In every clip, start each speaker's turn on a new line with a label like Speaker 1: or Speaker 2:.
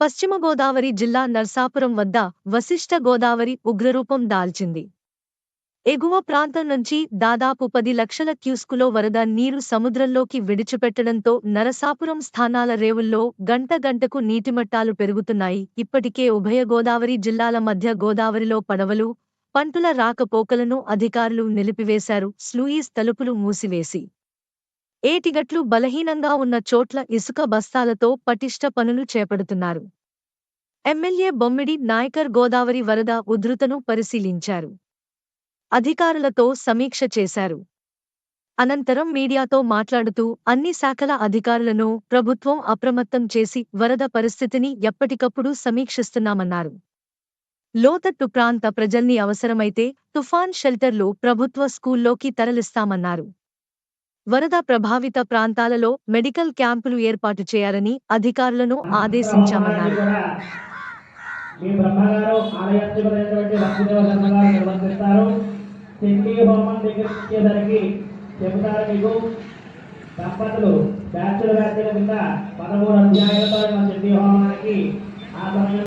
Speaker 1: పశ్చిమ గోదావరి జిల్లా నర్సాపురం వద్ద వశిష్ఠ గోదావరి ఉగ్రరూపం దాల్చింది. ఎగువ ప్రాంతం నుంచి దాదాపు పది లక్షల క్యూస్కులో వరద నీరు సముద్రంలోకి విడిచిపెట్టడంతో నరసాపురం స్థానాల రేవుల్లో గంట గంటకు నీటిమట్టాలు పెరుగుతున్నాయి. ఇప్పటికే ఉభయ గోదావరి జిల్లాల మధ్య గోదావరిలో పడవలు పంటుల రాకపోకలను అధికారులు నిలిపివేశారు. స్లూయిస్ తలుపులు మూసివేసి ఏటిగట్లు బలహీనంగా ఉన్న చోట్ల ఇసుక బస్తాలతో పటిష్ట పనులు చేపడుతున్నారు. ఎమ్మెల్యే బొమ్మిడి నాయకర్ గోదావరి వరద ఉధృతను పరిశీలించారు. అధికారులతో సమీక్ష చేశారు. అనంతరం మీడియాతో మాట్లాడుతూ అన్ని శాఖల అధికారులను ప్రభుత్వం అప్రమత్తం చేసి వరద పరిస్థితిని ఎప్పటికప్పుడు సమీక్షిస్తున్నామన్నారు. లోతట్టు ప్రాంత ప్రజల్ని అవసరమైతే తుఫాన్ షెల్టర్లు ప్రభుత్వ స్కూల్లోకి తరలిస్తామన్నారు. వరద ప్రభావిత ప్రాంతాలలో మెడికల్ క్యాంపులు ఏర్పాటు చేయాలని అధికారులను ఆదేశించామన్నారు.
Speaker 2: దంపతులు బ్యాచుల బ్యాచుల కింద పదమూడు అధ్యాయులతో హోమానికి ఆ సమయం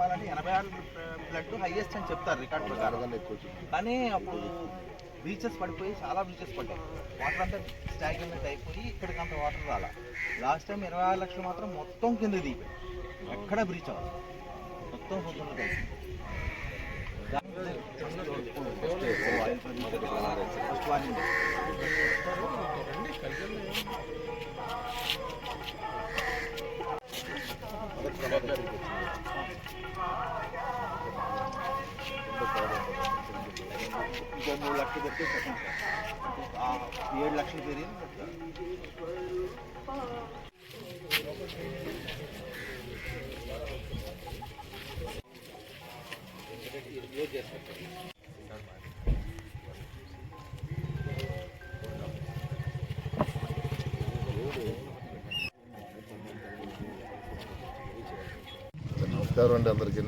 Speaker 3: చెప్పాలంటే ఎనభై ఆరు బ్లడ్ హైయెస్ట్ అని చెప్తారు రికార్డ్ ప్రకారం. కానీ అప్పుడు బీచెస్ పడిపోయి చాలా బీచెస్ పడ్డాయి. వాటర్ అంతా స్టాగ్నెంట్ అయిపోయి ఇక్కడికి అంత వాటర్ రాలా. లాస్ట్ టైం ఇరవై ఆరు లక్షలు మాత్రం మొత్తం కింద దిగిపోయి ఎక్కడ బ్రీచ్ అవ్వాలి మొత్తం కలిసి ఫస్ట్ వార్నింగ్ ఇంకో మూడు లక్షలు పెడితే సెకండ్ ఆ ఏడు లక్షలు పెరిగింది
Speaker 4: నమస్కారం అండి అందరికీ.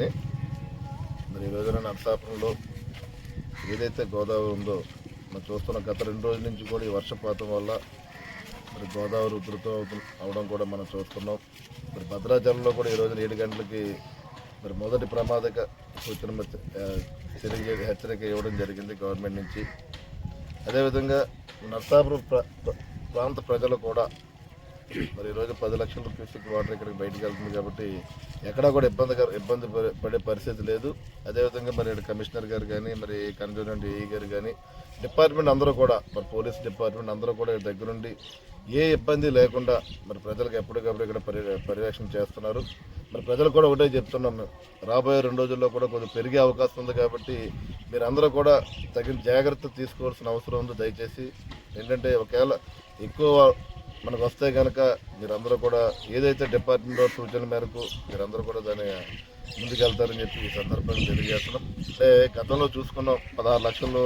Speaker 4: మరి ఈ రోజున నరసాపురంలో ఏదైతే గోదావరి ఉందో మనం చూస్తున్న గత రెండు రోజుల నుంచి కూడా ఈ వర్షపాతం వల్ల మరి గోదావరి ఉధృతం అవుతు అవడం కూడా మనం చూస్తున్నాం. మరి భద్రాచలంలో కూడా ఈ రోజున ఏడు గంటలకి మరి మొదటి ప్రమాదక సూచన మెచ్చ- హెచ్చరిక ఇవ్వడం జరిగింది గవర్నమెంట్ నుంచి. అదేవిధంగా నరసాపురం ప్రాంత ప్రజలు కూడా మరి ఈరోజు పది లక్షల క్యూసెక్ వాటర్ ఇక్కడికి బయటకు వెళ్తుంది కాబట్టి ఎక్కడా కూడా ఇబ్బంది ఇబ్బంది పడే- పరిస్థితి లేదు. అదేవిధంగా మరి ఇక్కడ కమిషనర్ గారు కానీ మరి కన్సూనెంట్ ఏఈ గారు కానీ డిపార్ట్మెంట్ అందరూ కూడా మరి పోలీస్ డిపార్ట్మెంట్ అందరూ కూడా దగ్గరుండి ఏ ఇబ్బంది లేకుండా మరి ప్రజలకు ఎప్పటికప్పుడు ఇక్కడ పరి పర్యవేక్షణ చేస్తున్నారు. మరి ప్రజలు కూడా ఒకటే చెప్తున్నాం రాబోయే రెండు రోజుల్లో కూడా కొంచెం పెరిగే అవకాశం ఉంది కాబట్టి మీరు అందరూ కూడా తగిన జాగ్రత్త తీసుకోవాల్సిన అవసరం ఉంది. దయచేసి ఏంటంటే ఒకవేళ ఎక్కువ మనకు వస్తే కనుక మీరందరూ కూడా ఏదైతే డిపార్ట్మెంట్ సూచన మేరకు మీరందరూ కూడా దాన్ని ముందుకెళ్తారని చెప్పి ఈ సందర్భంగా తెలియజేస్తున్నాం. అంటే గతంలో చూసుకున్నాం పదహారు లక్షలు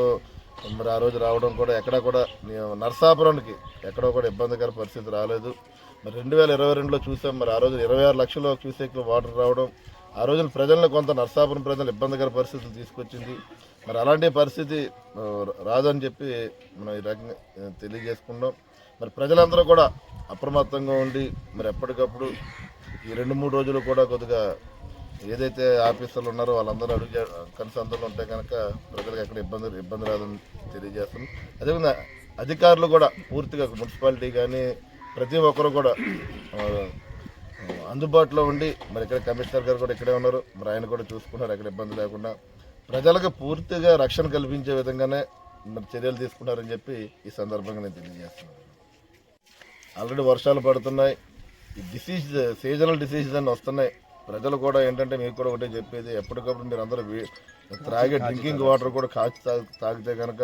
Speaker 4: మరి ఆ రోజు రావడం కూడా ఎక్కడా కూడా నర్సాపురానికి నరసాపురానికి ఎక్కడో కూడా ఇబ్బందికర పరిస్థితి రాలేదు. మరి రెండు వేల ఇరవై రెండులో చూసాం మరి ఆ రోజు ఇరవై ఆరు లక్షల క్యూసెక్లు వాటర్ రావడం ఆ రోజున ప్రజలను కొంత నర్సాపురం ప్రజలు ఇబ్బందికర పరిస్థితులు తీసుకొచ్చింది. మరి అలాంటి పరిస్థితి రాదని చెప్పి మనం ఈ రకంగా తెలియజేసుకున్నాం. మరి ప్రజలందరూ కూడా అప్రమత్తంగా ఉండి మరి ఎప్పటికప్పుడు ఈ రెండు మూడు రోజులు కూడా కొద్దిగా ఏదైతే ఆఫీసర్లు ఉన్నారో వాళ్ళందరూ అడుగు కన్సంతలు ఉంటే కనుక ప్రజలకు ఎక్కడ ఇబ్బంది ఇబ్బంది రాదని తెలియజేస్తున్నాం. అదేవిధంగా అధికారులు కూడా పూర్తిగా మున్సిపాలిటీ కానీ ప్రతి ఒక్కరు కూడా అందుబాటులో ఉండి మరి ఇక్కడ కమిషనర్ గారు కూడా ఇక్కడే ఉన్నారు. మరి ఆయన కూడా చూసుకున్నారు ఎక్కడ ఇబ్బంది లేకుండా. ప్రజలకు పూర్తిగా రక్షణ కల్పించే విధంగానే మరి చర్యలు తీసుకున్నారని చెప్పి ఈ సందర్భంగా నేను తెలియజేస్తున్నాను. ఆల్రెడీ వర్షాలు పడుతున్నాయి. ఈ డిసీజ్ సీజనల్ డిసీజెస్ అన్నీ వస్తున్నాయి. ప్రజలు కూడా ఏంటంటే మీకు కూడా ఒకటే చెప్పేది ఎప్పటికప్పుడు మీరు అందరూ త్రాగే డ్రింకింగ్ వాటర్ కూడా కాచి తాగి తాగితే కనుక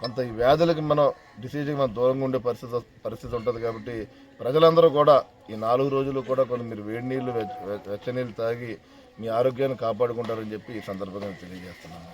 Speaker 4: కొంత ఈ వ్యాధులకి మనం డిసీజ్కి మనం దూరంగా ఉండే పరిస్థితి పరిస్థితి ఉంటుంది కాబట్టి ప్రజలందరూ కూడా ఈ నాలుగు రోజులు కూడా కొన్ని మీరు వేడి నీళ్ళు వెచ్చ నీళ్ళు తాగి మీ ఆరోగ్యాన్ని కాపాడుకుంటారని చెప్పి ఈ సందర్భంగా నేను తెలియజేస్తున్నాను.